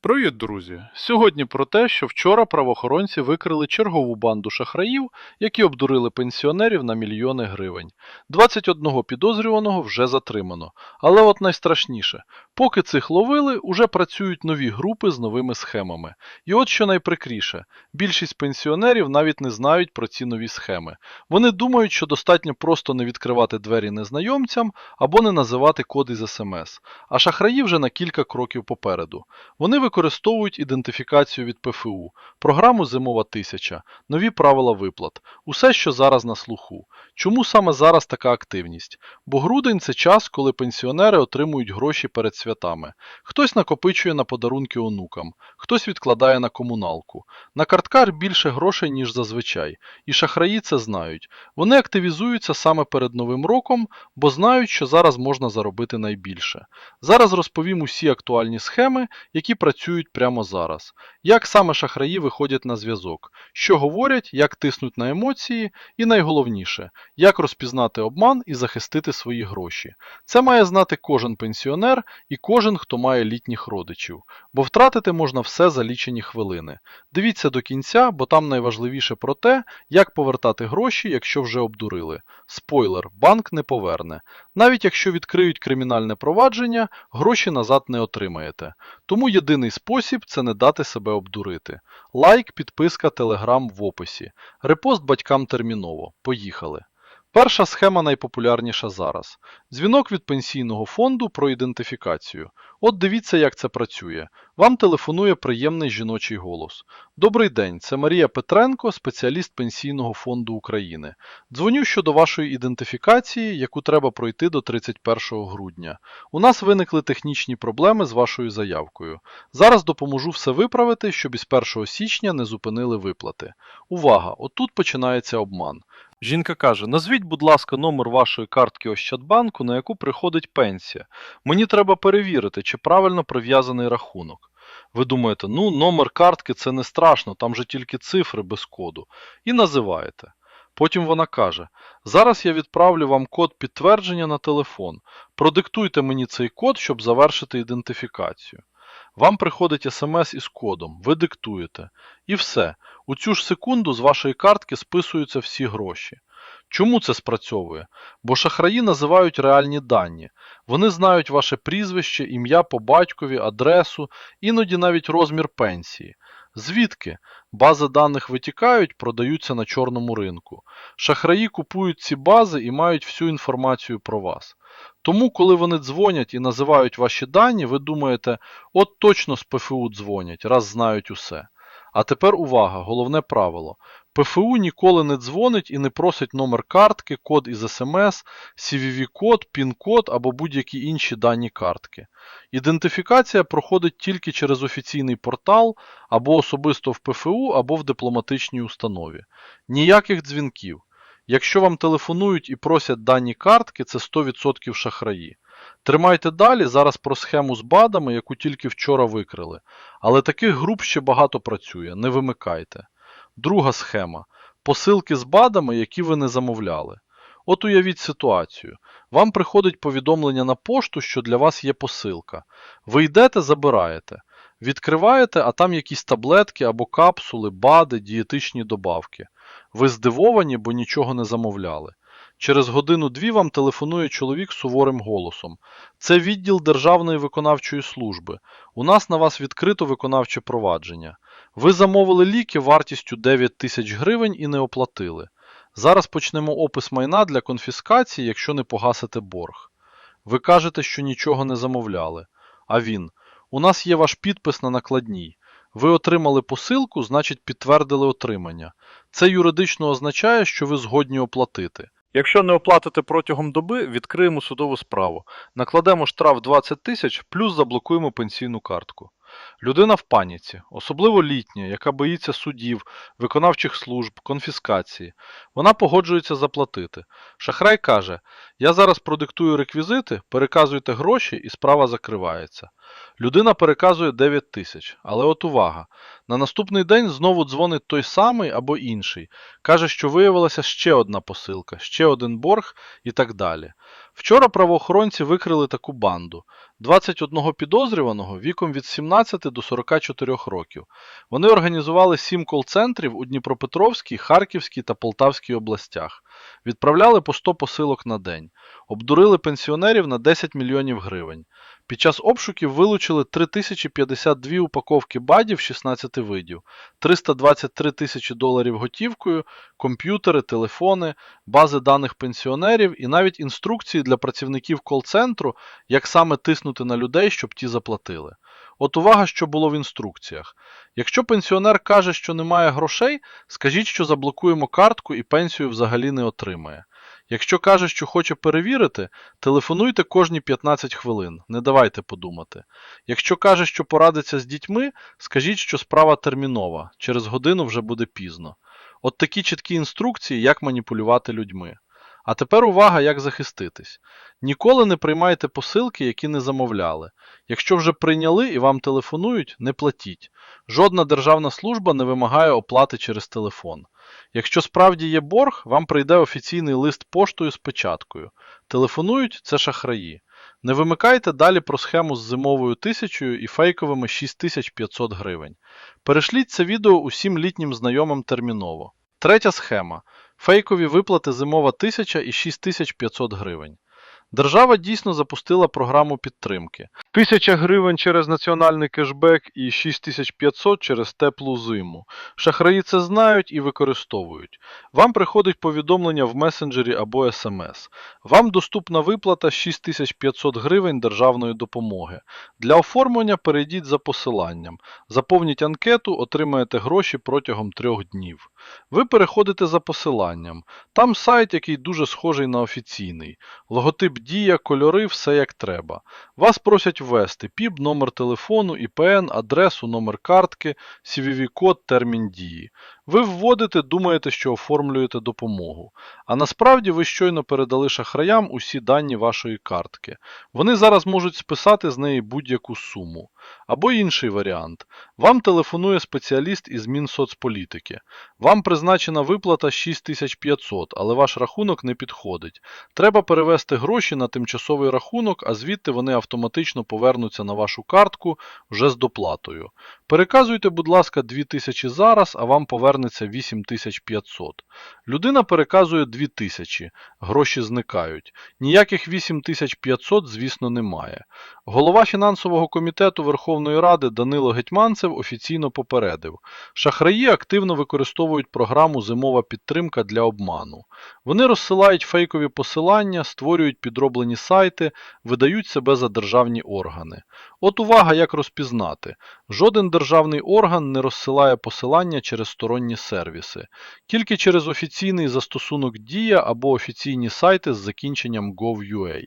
Привіт, друзі! Сьогодні про те, що вчора правоохоронці викрили чергову банду шахраїв, які обдурили пенсіонерів на мільйони гривень. 21 підозрюваного вже затримано. Але от найстрашніше, поки цих ловили, уже працюють нові групи з новими схемами. І от що найприкріше, більшість пенсіонерів навіть не знають про ці нові схеми. Вони думають, що достатньо просто не відкривати двері незнайомцям або не називати код із смс. А шахраї вже на кілька кроків попереду. Вони використовують ідентифікацію від ПФУ, програму Зимова тисяча, нові правила виплат, усе, що зараз на слуху. Чому саме зараз така активність? Бо грудень це час, коли пенсіонери отримують гроші перед святами. Хтось накопичує на подарунки онукам, хтось відкладає на комуналку. На карткар більше грошей, ніж зазвичай. І шахраї це знають. Вони активізуються саме перед Новим роком, бо знають, що зараз можна заробити найбільше. Зараз розповім усі актуальні схеми, які працюють прямо зараз. Як саме шахраї виходять на зв'язок, що говорять, як тиснуть на емоції, і найголовніше, як розпізнати обман і захистити свої гроші. Це має знати кожен пенсіонер і кожен, хто має літніх родичів, бо втратити можна все за лічені хвилини. Дивіться до кінця, бо там найважливіше про те, як повертати гроші, якщо вже обдурили. Спойлер, банк не поверне. Навіть якщо відкриють кримінальне провадження, гроші назад не отримаєте. Тому єдиний спосіб це не дати себе обдурити. Лайк, підписка, телеграм в описі. Репост батькам терміново. Поїхали. Перша схема найпопулярніша зараз. Дзвінок від пенсійного фонду про ідентифікацію. От дивіться, як це працює. Вам телефонує приємний жіночий голос. Добрий день, це Марія Петренко, спеціаліст Пенсійного фонду України. Дзвоню щодо вашої ідентифікації, яку треба пройти до 31 грудня. У нас виникли технічні проблеми з вашою заявкою. Зараз допоможу все виправити, щоб із 1 січня не зупинили виплати. Увага! Отут починається обман. Жінка каже: назвіть, будь ласка, номер вашої картки Ощадбанку, на яку приходить пенсія. Мені треба перевірити, чи правильно прив'язаний рахунок. Ви думаєте, ну, номер картки це не страшно, там же тільки цифри без коду. І називаєте. Потім вона каже: Зараз я відправлю вам код підтвердження на телефон. Продиктуйте мені цей код, щоб завершити ідентифікацію. Вам приходить смс із кодом, ви диктуєте. І все. У цю ж секунду з вашої картки списуються всі гроші. Чому це спрацьовує? Бо шахраї називають реальні дані. Вони знають ваше прізвище, ім'я по батькові, адресу, іноді навіть розмір пенсії. Звідки? Бази даних витікають, продаються на чорному ринку. Шахраї купують ці бази і мають всю інформацію про вас. Тому, коли вони дзвонять і називають ваші дані, ви думаєте, от точно з ПФУ дзвонять, раз знають усе. А тепер увага, головне правило. ПФУ ніколи не дзвонить і не просить номер картки, код із смс, CVV-код, PIN-код або будь-які інші дані картки. Ідентифікація проходить тільки через офіційний портал або особисто в ПФУ, або в дипломатичній установі. Ніяких дзвінків. Якщо вам телефонують і просять дані картки, це 100% шахраї. Тримайте далі, зараз про схему з БАДами, яку тільки вчора викрили. Але таких груп ще багато працює, не вимикайте. Друга схема. Посилки з БАДами, які ви не замовляли. От уявіть ситуацію. Вам приходить повідомлення на пошту, що для вас є посилка. Ви йдете, забираєте. Відкриваєте, а там якісь таблетки або капсули, БАДи, дієтичні добавки. Ви здивовані, бо нічого не замовляли. Через годину-дві вам телефонує чоловік суворим голосом. Це відділ Державної виконавчої служби. У нас на вас відкрито виконавче провадження. Ви замовили ліки вартістю 9 тисяч гривень і не оплатили. Зараз почнемо опис майна для конфіскації, якщо не погасите борг. Ви кажете, що нічого не замовляли. А він: У нас є ваш підпис на накладній. Ви отримали посилку, значить підтвердили отримання. Це юридично означає, що ви згодні оплатити. Якщо не оплатите протягом доби, відкриємо судову справу. Накладемо штраф 20 тисяч, плюс заблокуємо пенсійну картку. Людина в паніці, особливо літня, яка боїться судів, виконавчих служб, конфіскації. Вона погоджується заплатити. Шахрай каже: Я зараз продиктую реквізити, переказуйте гроші і справа закривається. Людина переказує 9 тисяч, але от увага. На наступний день знову дзвонить той самий або інший. Каже, що виявилася ще одна посилка, ще один борг і так далі. Вчора правоохоронці викрили таку банду. 21 підозрюваного віком від 17 до 44 років. Вони організували 7 кол-центрів у Дніпропетровській, Харківській та Полтавській областях. Відправляли по 100 посилок на день. Обдурили пенсіонерів на 10 мільйонів гривень. Під час обшуків вилучили 3052 упаковки бадів 16 видів, 323 тисячі доларів готівкою, комп'ютери, телефони, бази даних пенсіонерів і навіть інструкції для працівників кол-центру, як саме тиснути на людей, щоб ті заплатили. От увага, що було в інструкціях. Якщо пенсіонер каже, що немає грошей, скажіть, що заблокуємо картку і пенсію взагалі не отримає. Якщо каже, що хоче перевірити, телефонуйте кожні 15 хвилин, не давайте подумати. Якщо каже, що порадиться з дітьми, скажіть, що справа термінова, через годину вже буде пізно. От такі чіткі інструкції, як маніпулювати людьми. А тепер увага, як захиститись. Ніколи не приймайте посилки, які не замовляли. Якщо вже прийняли і вам телефонують, не платіть. Жодна державна служба не вимагає оплати через телефон. Якщо справді є борг, вам прийде офіційний лист поштою з печаткою. Телефонують це шахраї. Не вимикайте далі про схему з зимовою тисячою і фейковими 6500 гривень. Перешліть це відео усім літнім знайомим терміново. Третя схема. Фейкові виплати зимова 1000 і 6500 гривень. Держава дійсно запустила програму підтримки. 1000 гривень через національний кешбек і 6500 через теплу зиму. Шахраї це знають і використовують. Вам приходить повідомлення в месенджері або смс. Вам доступна виплата 6500 гривень державної допомоги. Для оформлення перейдіть за посиланням. Заповніть анкету, отримаєте гроші протягом трьох днів. Ви переходите за посиланням. Там сайт, який дуже схожий на офіційний. Логотип дія, кольори, все як треба. Вас просять ввести ПІБ, номер телефону, ІПН, адресу, номер картки, CVV-код, термін дії. Ви вводите, думаєте, що оформлюєте допомогу. А насправді ви щойно передали шахраям усі дані вашої картки. Вони зараз можуть списати з неї будь-яку суму. Або інший варіант. Вам телефонує спеціаліст із Мінсоцполітики. Вам призначена виплата 6500, але ваш рахунок не підходить. Треба перевести гроші на тимчасовий рахунок, а звідти вони автоматично повернуться на вашу картку вже з доплатою. Переказуйте, будь ласка, 2000 зараз, а вам повернеться 8500. Людина переказує 2000, гроші зникають. Ніяких 8500, звісно, немає. Голова фінансового комітету Верховної Ради Данило Гетьманцев офіційно попередив, шахраї активно використовують програму Зимова підтримка для обману. Вони розсилають фейкові посилання, створюють підроблені сайти, видають себе за державні органи. От увага, як розпізнати. Жоден державний орган не розсилає посилання через сторонні сервіси, тільки через офіційний застосунок Дія або офіційні сайти з закінченням gov.ua.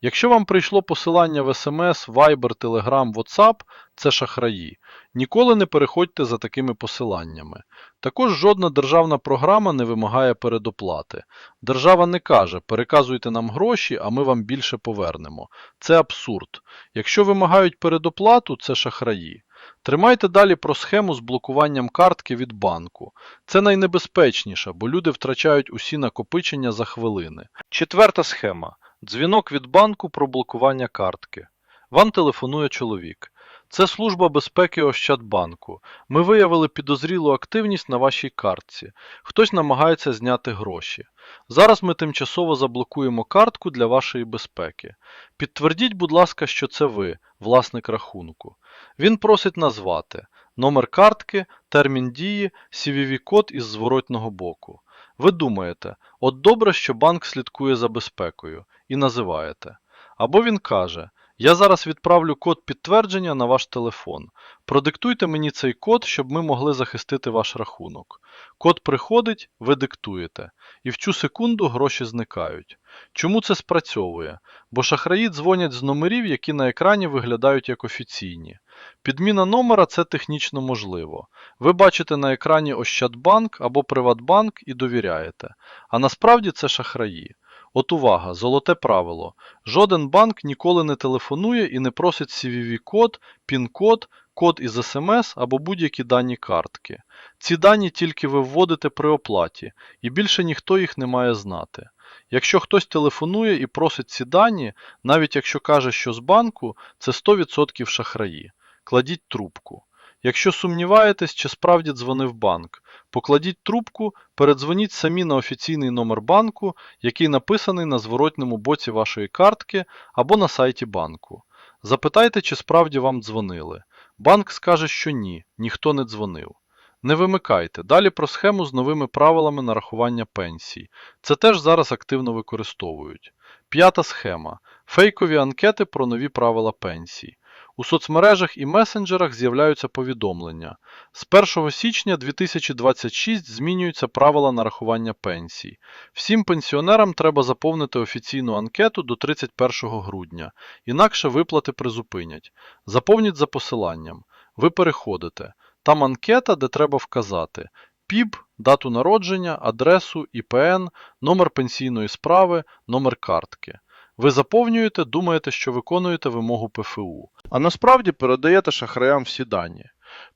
Якщо вам прийшло посилання в SMS, Viber, Telegram, WhatsApp, це шахраї. Ніколи не переходьте за такими посиланнями. Також жодна державна програма не вимагає передоплати. Держава не каже, переказуйте нам гроші, а ми вам більше повернемо. Це абсурд. Якщо вимагають передоплату, це шахраї. Тримайте далі про схему з блокуванням картки від банку. Це найнебезпечніше, бо люди втрачають усі накопичення за хвилини. Четверта схема. Дзвінок від банку про блокування картки. Вам телефонує чоловік. Це служба безпеки Ощадбанку. Ми виявили підозрілу активність на вашій картці. Хтось намагається зняти гроші. Зараз ми тимчасово заблокуємо картку для вашої безпеки. Підтвердіть, будь ласка, що це ви, власник рахунку. Він просить назвати номер картки, термін дії, CVV-код із зворотного боку. Ви думаєте, от добре, що банк слідкує за безпекою, і називаєте. Або він каже, я зараз відправлю код підтвердження на ваш телефон. Продиктуйте мені цей код, щоб ми могли захистити ваш рахунок. Код приходить, ви диктуєте, і в цю секунду гроші зникають. Чому це спрацьовує? Бо шахраї дзвонять з номерів, які на екрані виглядають як офіційні. Підміна номера це технічно можливо. Ви бачите на екрані Ощадбанк або Приватбанк і довіряєте. А насправді це шахраї. От увага, золоте правило. Жоден банк ніколи не телефонує і не просить CVV-код, PIN-код, код із SMS або будь-які дані картки. Ці дані тільки ви вводите при оплаті, і більше ніхто їх не має знати. Якщо хтось телефонує і просить ці дані, навіть якщо каже, що з банку, це 100% шахраї. Кладіть трубку. Якщо сумніваєтесь, чи справді дзвонив банк, покладіть трубку, передзвоніть самі на офіційний номер банку, який написаний на зворотному боці вашої картки або на сайті банку. Запитайте, чи справді вам дзвонили. Банк скаже, що ні, ніхто не дзвонив. Не вимикайте. Далі про схему з новими правилами нарахування пенсій. Це теж зараз активно використовують. П'ята схема. Фейкові анкети про нові правила пенсій. У соцмережах і месенджерах з'являються повідомлення. З 1 січня 2026 змінюються правила нарахування пенсій. Всім пенсіонерам треба заповнити офіційну анкету до 31 грудня, інакше виплати призупинять. Заповніть за посиланням. Ви переходите. Там анкета, де треба вказати ПІБ, дату народження, адресу, ІПН, номер пенсійної справи, номер картки. Ви заповнюєте, думаєте, що виконуєте вимогу ПФУ, а насправді передаєте шахраям всі дані.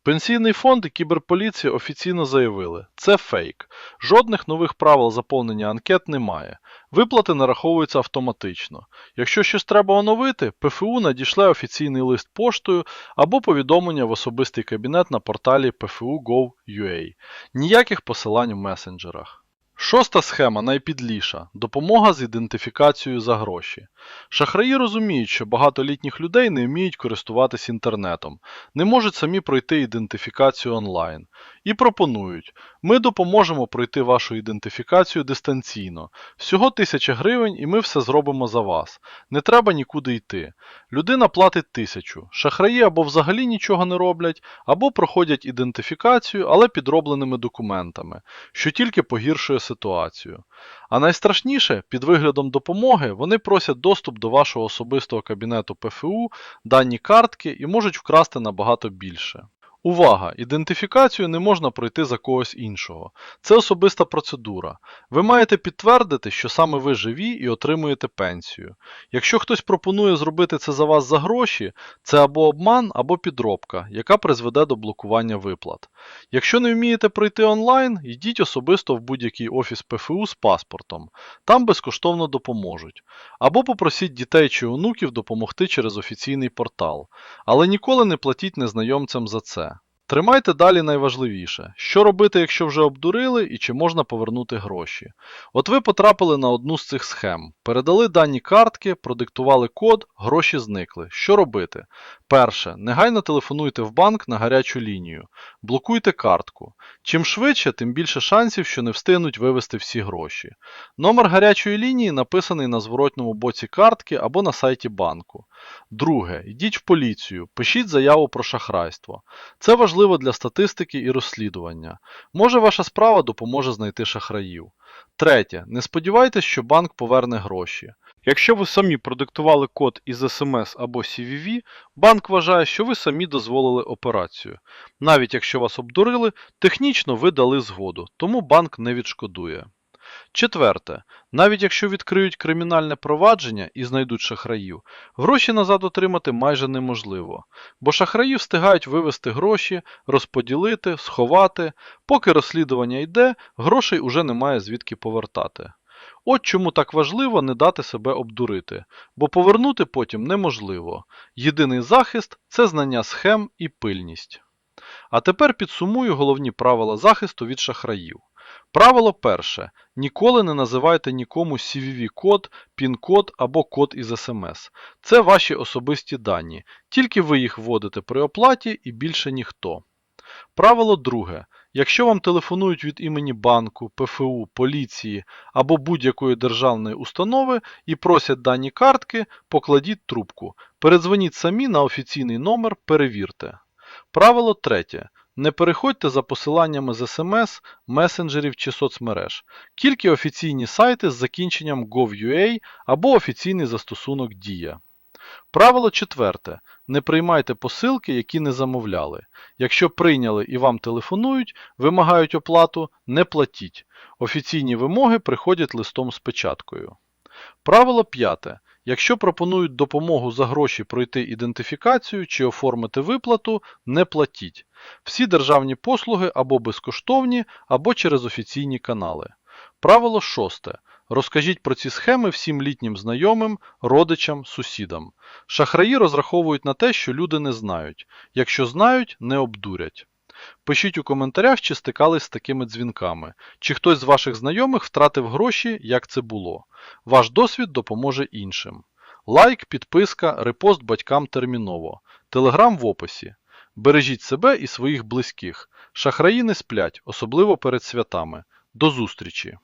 Пенсійний фонд і кіберполіція офіційно заявили, це фейк. Жодних нових правил заповнення анкет немає. Виплати нараховуються автоматично. Якщо щось треба оновити, ПФУ надішле офіційний лист поштою або повідомлення в особистий кабінет на порталі pfu.gov.ua. Ніяких посилань в месенджерах. Шоста схема найпідліша допомога з ідентифікацією за гроші. Шахраї розуміють, що багато літніх людей не вміють користуватись інтернетом, не можуть самі пройти ідентифікацію онлайн. І пропонують: ми допоможемо пройти вашу ідентифікацію дистанційно. Всього 1000 гривень і ми все зробимо за вас. Не треба нікуди йти. Людина платить тисячу. Шахраї або взагалі нічого не роблять, або проходять ідентифікацію, але підробленими документами, що тільки погіршує ситуацію. А найстрашніше, під виглядом допомоги, вони просять доступ до вашого особистого кабінету ПФУ, дані картки і можуть вкрасти набагато більше. Увага! Ідентифікацію не можна пройти за когось іншого. Це особиста процедура. Ви маєте підтвердити, що саме ви живі і отримуєте пенсію. Якщо хтось пропонує зробити це за вас за гроші, це або обман, або підробка, яка призведе до блокування виплат. Якщо не вмієте пройти онлайн, йдіть особисто в будь-який офіс ПФУ з паспортом. Там безкоштовно допоможуть. Або попросіть дітей чи онуків допомогти через офіційний портал. Але ніколи не платіть незнайомцям за це. Тримайте далі найважливіше, що робити, якщо вже обдурили, і чи можна повернути гроші. От ви потрапили на одну з цих схем, передали дані картки, продиктували код, гроші зникли. Що робити? Перше, негайно телефонуйте в банк на гарячу лінію, блокуйте картку. Чим швидше, тим більше шансів, що не встигнуть вивести всі гроші. Номер гарячої лінії написаний на зворотному боці картки або на сайті банку. Друге, йдіть в поліцію, пишіть заяву про шахрайство. Це важливо для статистики і розслідування. Може ваша справа допоможе знайти шахраїв. Третє, не сподівайтесь, що банк поверне гроші. Якщо ви самі продиктували код із SMS або CVV, банк вважає, що ви самі дозволили операцію. Навіть якщо вас обдурили, технічно ви дали згоду, тому банк не відшкодує. Четверте, навіть якщо відкриють кримінальне провадження і знайдуть шахраїв, гроші назад отримати майже неможливо, бо шахраї встигають вивести гроші, розподілити, сховати, поки розслідування йде, грошей уже немає звідки повертати. От чому так важливо не дати себе обдурити, бо повернути потім неможливо. Єдиний захист це знання схем і пильність. А тепер підсумую головні правила захисту від шахраїв. Правило перше. Ніколи не називайте нікому CVV-код, PIN-код або код із SMS. Це ваші особисті дані, тільки ви їх вводите при оплаті і більше ніхто. Правило друге. Якщо вам телефонують від імені банку, ПФУ, поліції або будь-якої державної установи і просять дані картки, покладіть трубку. Передзвоніть самі на офіційний номер, перевірте. Правило третє. Не переходьте за посиланнями з SMS, месенджерів чи соцмереж. Тільки офіційні сайти з закінченням gov.ua або офіційний застосунок Дія. Правило четверте. Не приймайте посилки, які не замовляли. Якщо прийняли і вам телефонують, вимагають оплату, не платіть. Офіційні вимоги приходять листом з печаткою. Правило п'яте. Якщо пропонують допомогу за гроші пройти ідентифікацію чи оформити виплату, не платіть. Всі державні послуги або безкоштовні, або через офіційні канали. Правило шосте. Розкажіть про ці схеми всім літнім знайомим, родичам, сусідам. Шахраї розраховують на те, що люди не знають. Якщо знають, не обдурять. Пишіть у коментарях, чи стикались з такими дзвінками, чи хтось з ваших знайомих втратив гроші, як це було. Ваш досвід допоможе іншим. Лайк, підписка, репост батькам терміново. Телеграм в описі. Бережіть себе і своїх близьких. Шахраї не сплять, особливо перед святами. До зустрічі!